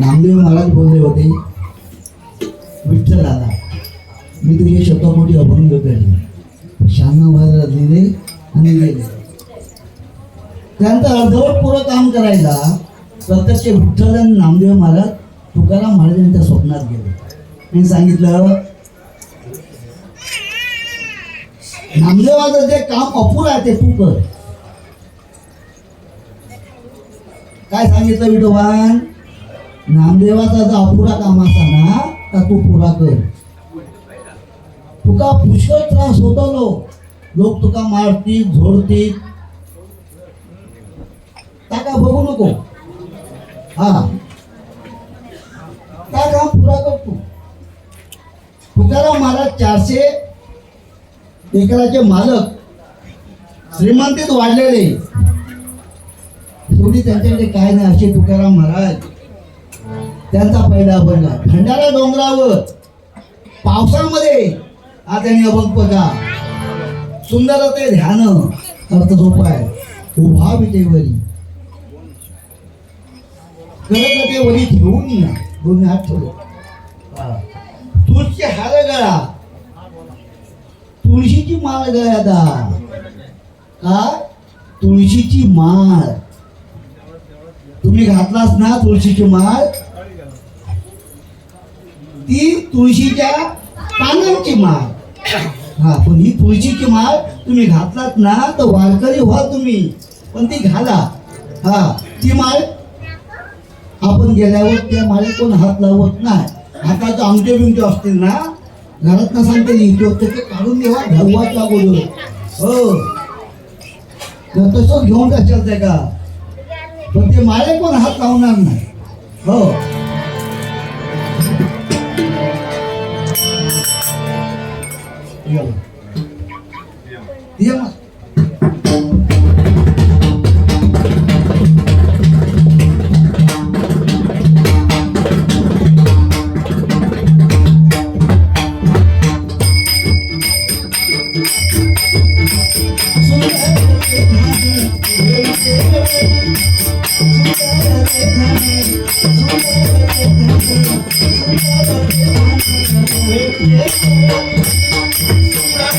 नामदेव महाराज बोलले होते विठ्ठल आला मी तुझे शब्दापोटी अभंग केले. शहाण्णव महाराज लिहिले आणि गेले. त्यानंतर अर्धवट पुरं काम करायला प्रत्यक्ष विठ्ठल आणि नामदेव महाराज तुकाराम महाराज यांच्या स्वप्नात गेले. मी सांगितलं नामदेवाचं जे काम अपुरं आहे ते तू कर. काय सांगितलं विठोबान? नामदेवाचा जो अपुरा काम असा ना का तू पुरा कर? तुका पुष्कळ त्रास होतो लोक लोक तुका मारतील झोडतील. ताका बघू नको. हा. त्या काम पुरा कर तू. तुकाराम महाराज चारशे एकराचे मालक. श्रीमंतीत वाढलेले. शेवटी त्यांच्याकडे काय नाही असे तुकाराम महाराज. त्यांचा पहिला अभंग. खंडाळा डोंगरावर. पावसामध्ये आता अभंग बघा. सुंदर ते ध्यान. अर्थ झोपाय उभा विटेवरी करत ते वरी ठेवून या. दोन्ही हात ठेवले. तुळशी हार गळा. तुळशीची माळ गळ्यात का? तुळशीची माळ. तुम्ही घातलास ना तुळशीची माळ? ती तुळशीच्या पानांची माळ. हा पण ही तुळशीची माळ तुम्ही घातलात ना तर वारकरी व्हा तुम्ही. पण ती घाला. हा ती माळ आपण गेल्यावर त्या माळे कोण हात लावत नाही. हाताचं आमटे बिमटे असतील ना घरात ना सांगते ते काढून देवा घरवाच्या बोलू हो. तर तसंच घेऊन का ते का पण ते माळे कोण हात लावणार नाही. हो. Yalla. Yeah.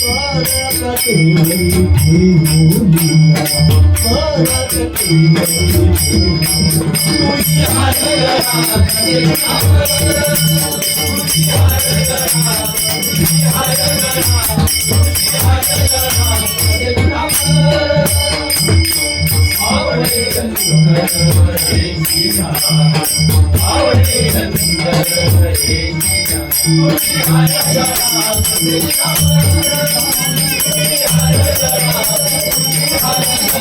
या बा. या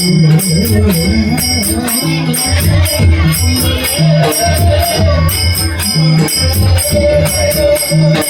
Thank you.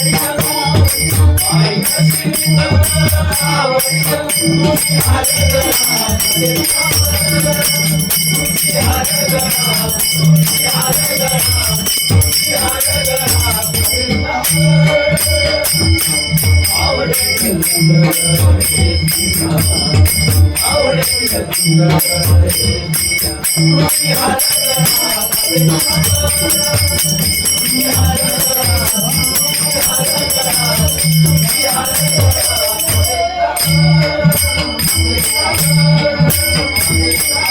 Thank you. Yeah. Thank you.